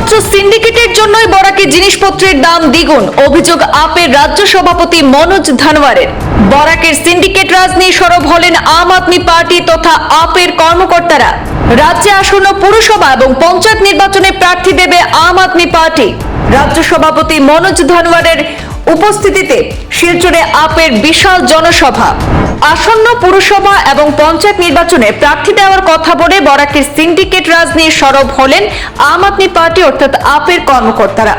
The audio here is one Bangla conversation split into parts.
একমাত্র সিন্ডিকেটের জন্যই বরাকে জিনিসপত্রের দাম দ্বিগুণ। অভিযোগ আপের রাজ্য সভাপতি মনোজ ধানওয়ারের। বরাকের সিন্ডিকেট রাজ নিয়ে সরব হলেন আম আদমি পার্টি তথা আপের কর্মকর্তারা। রাজ্যে আসন্ন পুরসভা এবং পঞ্চায়েত নির্বাচনে প্রার্থী দেবে আম আদমি পার্টি। রাজ্য সভাপতি মনোজ ধানওয়ারের উপস্থিতিতে শিলচরে আপের বিশাল জনসভা। আসন্ন পুরসভা এবং পঞ্চায়েত নির্বাচনে প্রার্থী দেওয়ার কথা বলে বরাকের সিন্ডিকেট রাজ নিয়ে সরব হলেন আম আদমি পার্টি অর্থাৎ আপের কর্মকর্তারা।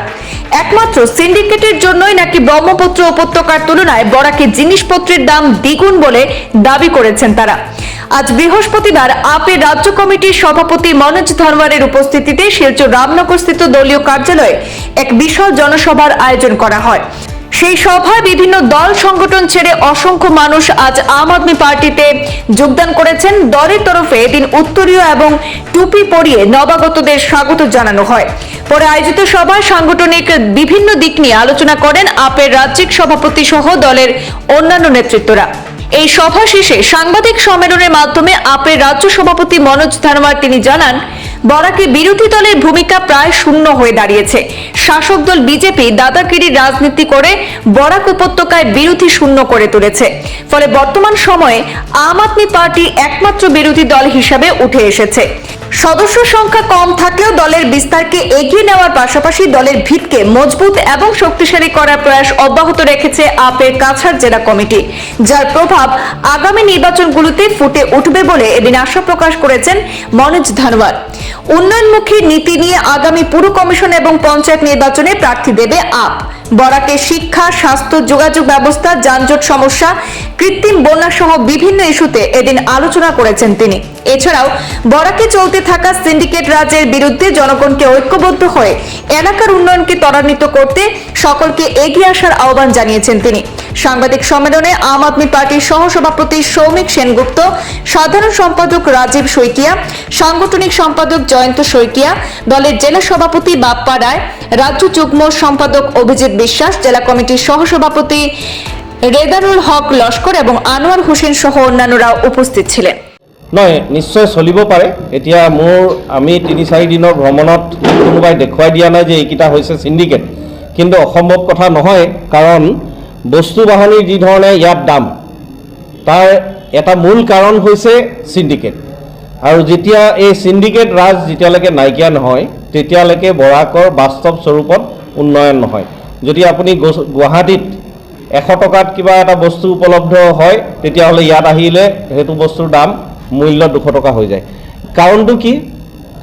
একমাত্র সিন্ডিকেটের জন্যই নাকি ব্রহ্মপুত্র উপত্যকার তুলনায় বরাকে জিনিসপত্রের দাম দ্বিগুণ বলে দাবি করেছেন তারা। আজ বৃহস্পতিবার আপের রাজ্য কমিটির সভাপতি মনোজ ধনওয়ারের উপস্থিতিতে শিলচর রামনগরস্থিত দলীয় কার্যালয়ে এক বিশাল জনসভার আয়োজন করা হয়। সেই সভায় বিভিন্ন দল সংগঠন ছেড়ে অসংখ্য মানুষ আজ আম আদমি পার্টিতে যোগদান করেছেন। দলের তরফে এদিন উত্তরীয় এবং টুপি পরিয়ে নবাগতদের স্বাগত জানানো হয়। পরে আয়োজিত সভায় সাংগঠনিক বিভিন্ন দিক নিয়ে আলোচনা করেন আপের রাজ্যিক সভাপতি সহ দলের অন্যান্য নেতৃত্বরা। এই সভা শেষে সাংবাদিক সম্মেলনের মাধ্যমে আপের রাজ্য সভাপতি মনোজ ধানওয়ার তিনি জানান বরাকে বিরোধী দলের ভূমিকা প্রায় শূন্য হয়ে দাঁড়িয়েছে। শাসক দল বিজেপি দাদাগিরির রাজনীতি করে বরাক উপত্যকায় বিরোধী শূন্য করে তুলেছে। ফলে বর্তমান সময়ে আম আদমি পার্টি একমাত্র বিরোধী দল হিসাবে উঠে এসেছে। সদস্য সংখ্যা কম থাকলেও দলের বিস্তারকে এগিয়ে নেওয়ার পাশাপাশি দলের ভিতকে মজবুত এবং শক্তিশালী করার প্রয়াস অব্যাহত রেখেছে আপের কাছাড় জেলা কমিটি, যার প্রভাব আগামী নির্বাচনগুলোতে ফুটে উঠবে বলে এদিন আশা প্রকাশ করেছেন মনোজ ধানওয়ার। উন্নয়নমুখী নীতি নিয়ে আগামী পুর কমিশন এবং পঞ্চায়েত নির্বাচনে প্রার্থী দেবে আপ। বরাকে শিক্ষা, স্বাস্থ্য, যোগাযোগ ব্যবস্থা, যানজট সমস্যা, কৃত্রিম বন্যা সহ বিভিন্ন ইস্যুতে এদিন আলোচনা করেছেন তিনি। এছাড়াও, বরাকে চলতে থাকা সিন্ডিকেট রাজের বিরুদ্ধে জনগণকে ঐক্যবদ্ধ হয়ে এলাকার উন্নয়নকে ত্বরান্বিত করতে সকলকে এগিয়ে আসার আহ্বান জানিয়েছেন তিনি। সাংবাদিক সম্মেলনে আম আদমি পার্টির সহসভাপতি সৌমিক সেনগুপ্ত, সাধারণ সম্পাদক রাজীব শইকিয়া, সাংগঠনিক সম্পাদক জয়ন্ত শইকিয়া, দলের জেলা সভাপতি বাপ্পা রায়, রাজ্য যুগ্ম সম্পাদক অভিজিৎ বিশ্বাস, জেলা কমিটির সহসভাপতি ৰেদাৰুল হক লস্কৰ এবং আনোয়ার হোসেন সহ অন্যান্যরা উপস্থিত ছিলেন। নহয় নিশ্চয় চলিব পাৰে। এতিয়া মোৰ, আমি তিনি চাৰি দিনৰ ভ্ৰমণত কোনোবাই দেখুৱাই দিয়া নাই যে এইকেইটা হৈছে চিণ্ডিকেট কিন্তু অসম্ভৱ কথা নহয়, কাৰণ বস্তু বাহনিৰ যি ধৰণে ইয়াত দাম, তাৰ এটা মূল কাৰণ হৈছে চিণ্ডিকেট আৰু যেতিয়া এই চিণ্ডিকেট ৰাজ যেতিয়ালৈকে নাইকিয়া নহয়, তেতিয়ালৈকে বৰাকৰ বাস্তৱ স্বৰূপত উন্নয়ন নহয়। যদি আপুনি গুৱাহাটীত এশ টকাত কিবা এটা বস্তু উপলব্ধ হয়, তেতিয়াহ'লে ইয়াত আহিলে সেইটো বস্তুৰ দাম মূল্য দুশ টকা হৈ যায়। কাৰণটো কি?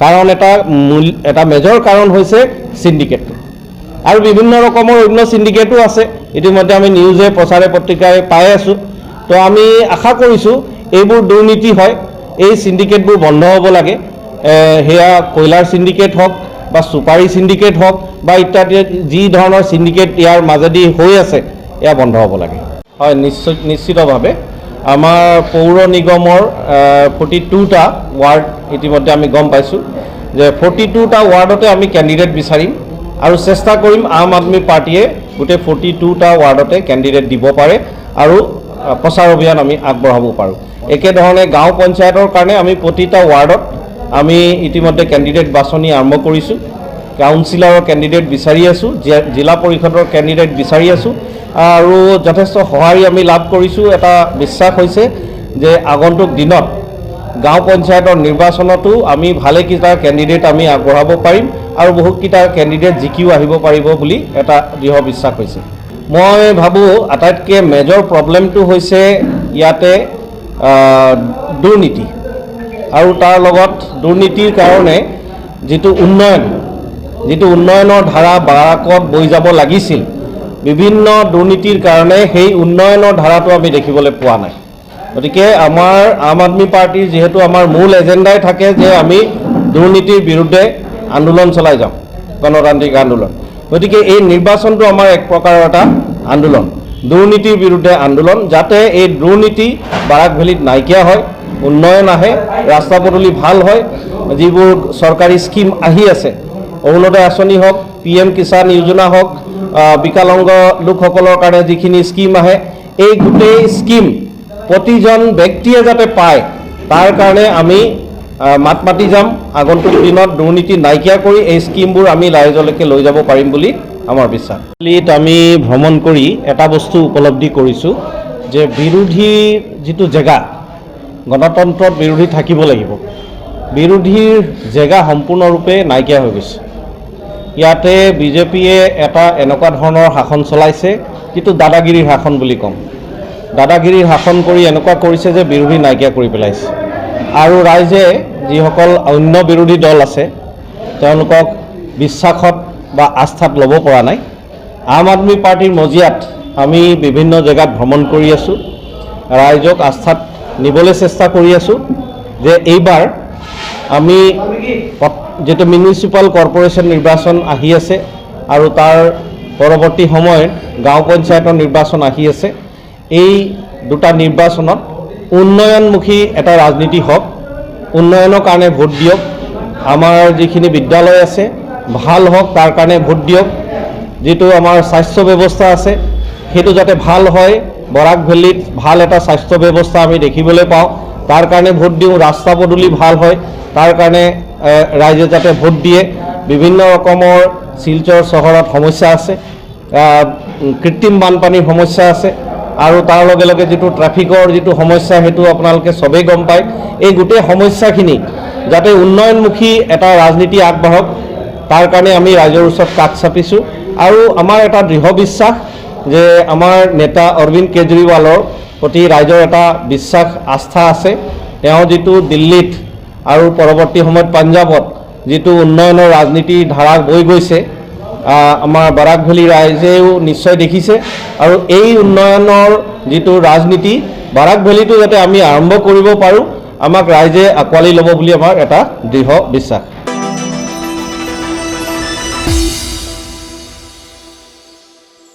কাৰণ এটা মূল, এটা মেজৰ কাৰণ হৈছে চিণ্ডিকেটটো আৰু বিভিন্ন ৰকমৰ অন্য চিণ্ডিকেটো আছে। ইতিমধ্যে আমি নিউজে প্ৰচাৰে পত্ৰিকাই পাই আছোঁ। তো আমি আশা কৰিছোঁ এইবোৰ দুৰ্নীতি হয়, এই চিণ্ডিকেটবোৰ বন্ধ হ'ব লাগে। সেয়া কয়লাৰ চিণ্ডিকেট হওক বা চুপাৰী চিণ্ডিকেট হওক বা ইত্যাদি, যি ধৰণৰ চিণ্ডিকেট ইয়াৰ মাজেদি হৈ আছে, এয়া বন্ধ হ'ব লাগে। হয়, নিশ্চয়, নিশ্চিতভাৱে। আমাৰ পৌৰ নিগমৰ ফৰ্টি টুটা ৱাৰ্ড ইতিমধ্যে আমি গম পাইছোঁ যে ফৰ্টি টুটা ৱাৰ্ডতে আমি কেণ্ডিডেট বিচাৰিম। আৰু চেষ্টা কৰিম আম আদমি পাৰ্টীয়ে গোটেই ফৰ্টি টুটা ৱাৰ্ডতে কেণ্ডিডেট দিব পাৰে আৰু প্ৰচাৰ অভিযান আমি আগবঢ়াব পাৰোঁ। একেধৰণে গাঁও পঞ্চায়তৰ কাৰণে আমি প্ৰতিটা ৱাৰ্ডত আমি ইতিমধ্যে কেণ্ডিডেট বাছনি আৰম্ভ কৰিছোঁ। কাউন্সিলৰৰ কেণ্ডিডেট বিচাৰি আছোঁ জিলা পৰিষদৰ কেণ্ডিডেট বিচাৰি আছোঁ, আৰু যথেষ্ট সঁহাৰি আমি লাভ কৰিছোঁ। এটা বিশ্বাস হৈছে যে আগন্তুক দিনত গাঁও পঞ্চায়তৰ নিৰ্বাচনতো আমি ভালেকেইটা কেণ্ডিডেট আমি আগবঢ়াব পাৰিম। আৰু বহুতকেইটা কেণ্ডিডেট জিকিও আহিব পাৰিব বুলি এটা দৃঢ় বিশ্বাস হৈছে। মই ভাবোঁ আটাইতকৈ মেজৰ প্ৰব্লেমটো হৈছে ইয়াতে দুৰ্নীতি। আৰু তাৰ লগত দুৰ্নীতিৰ কাৰণে যিটো উন্নয়ন, যিটো উন্নয়নৰ ধাৰা বাৰাকত বৈ যাব লাগিছিল, বিভিন্ন দুৰ্নীতিৰ কাৰণে সেই উন্নয়নৰ ধাৰাটো আমি দেখিবলৈ পোৱা নাই। গতিকে আমাৰ আম আদমি পাৰ্টীৰ যিহেতু আমাৰ মূল এজেণ্ডাই থাকে যে আমি দুৰ্নীতিৰ বিৰুদ্ধে আন্দোলন চলাই যাওঁ, গণতান্ত্ৰিক আন্দোলন। গতিকে এই নিৰ্বাচনটো আমাৰ এক প্ৰকাৰৰ এটা আন্দোলন, দুৰ্নীতিৰ বিৰুদ্ধে আন্দোলন, যাতে এই দুৰ্নীতি বাৰাক ভেলীত নাইকিয়া হয়, উন্নয়ন আহে, ৰাস্তা পদূলি ভালো হয়, যিবোৰ চৰকাৰী স্কীম আহি আছে, অৰুণোদয় আঁচনি হওক, পি এম কিষাণ যোজনা হওক বিকলাংগ লোকসকলৰ কাৰণে যিখিনি স্কীম আহে, এই গোটেই স্কীম প্ৰতিজন ব্যক্তিয়ে যাতে পায়, তাৰ কাৰণে আমি মাত মাতি যাম। আগন্তুক দিনত দুৰ্নীতি নাইকিয়া কৰি এই স্কিমবোৰ আমি ৰাইজলৈকে লৈ যাব পাৰিম বুলি আমাৰ বিশ্বাস। আমি ভ্ৰমণ কৰি এটা বস্তু উপলব্ধি কৰিছোঁ, যে বিৰোধীৰ যিটো জেগা, গণতন্ত্ৰত বিৰোধী থাকিব লাগিব। বিৰোধীৰ জেগা সম্পূৰ্ণৰূপে নাইকিয়া হৈ গৈছে। ইয়াতে বিজেপিয়ে এটা এনেকুৱা ধৰণৰ শাসন চলাইছে, যিটো দাদাগিৰিৰ শাসন বুলি ক'ম। দাদাগিৰিৰ শাসন কৰি এনেকুৱা কৰিছে যে বিৰোধী নাইকিয়া কৰি পেলাইছে। আৰু ৰাইজে যিসকল অন্য বিৰোধী দল আছে, তেওঁলোকক বিশ্বাসত বা আস্থাত ল'ব পৰা নাই। আম আদমি পাৰ্টীৰ মজিয়াত আমি বিভিন্ন জেগাত ভ্ৰমণ কৰি আছোঁ। ৰাইজক আস্থাত নিবলৈ চেষ্টা কৰি আছোঁ যে এইবাৰ আমি যিটো মিউনিচিপাল কৰ্প'ৰেশ্যন নিৰ্বাচন আহি আছে আৰু তাৰ পৰৱৰ্তী সময়ত গাঁও পঞ্চায়তৰ নিৰ্বাচন আহি আছে, এই দুটা নিৰ্বাচনত উন্নয়নমুখী এটা ৰাজনীতি হওক উন্নয়নৰ কাৰণে ভোট দিয়ক। আমাৰ যিখিনি বিদ্যালয় আছে, ভালো হওক তাৰ কাৰণে ভোট দিয়ক। যিটো আমাৰ স্বাস্থ্য ব্যৱস্থা আছে, সেইটো যাতে ভালো হয়, বৰাক ভেলীত ভালো এটা স্বাস্থ্য ব্যৱস্থা আমি দেখিবলৈ পাওঁ। তাৰ কাৰণে ভোট দিওঁ, ৰাস্তা পদূলি ভালো হয়। তাৰ কাৰণে ৰাইজে যাতে ভোট দিয়ে। বিভিন্ন ৰকমৰ শিলচৰ চহৰত সমস্যা আছে। কৃত্ৰিম বানপানীৰ সমস্যা আছে। আৰু তাৰ লগে লগে যিটো ট্ৰাফিকৰ যিটো সমস্যা, সেইটো আপোনালোকে চবেই গম পায়। এই গোটেই সমস্যাখিনি যাতে উন্নয়নমুখী এটা ৰাজনীতি আগবাঢ়ক, তাৰ কাৰণে আমি ৰাইজৰ ওচৰত কাষ চাপিছোঁ। আৰু আমাৰ এটা দৃঢ় বিশ্বাস যে আমাৰ নেতা অৰবিন্দ কেজৰিৱালৰ প্ৰতি ৰাইজৰ এটা বিশ্বাস, আস্থা আছে। তেওঁ যিটো দিল্লীত আৰু পৰৱৰ্তী সময়ত পাঞ্জাৱত যিটো উন্নয়নৰ ৰাজনীতিৰ ধাৰা বৈ গৈছে আমাৰ বাৰাকভেলী ৰাইজেও নিশ্চয় দেখিছে। আৰু এই উন্নয়নৰ যিটো ৰাজনীতি বাৰাকভেলীটো যাতে আমি আৰম্ভ কৰিব পাৰোঁ, আমাক ৰাইজে আঁকোৱালি ল'ব বুলি আমাৰ এটা দৃঢ় বিশ্বাস।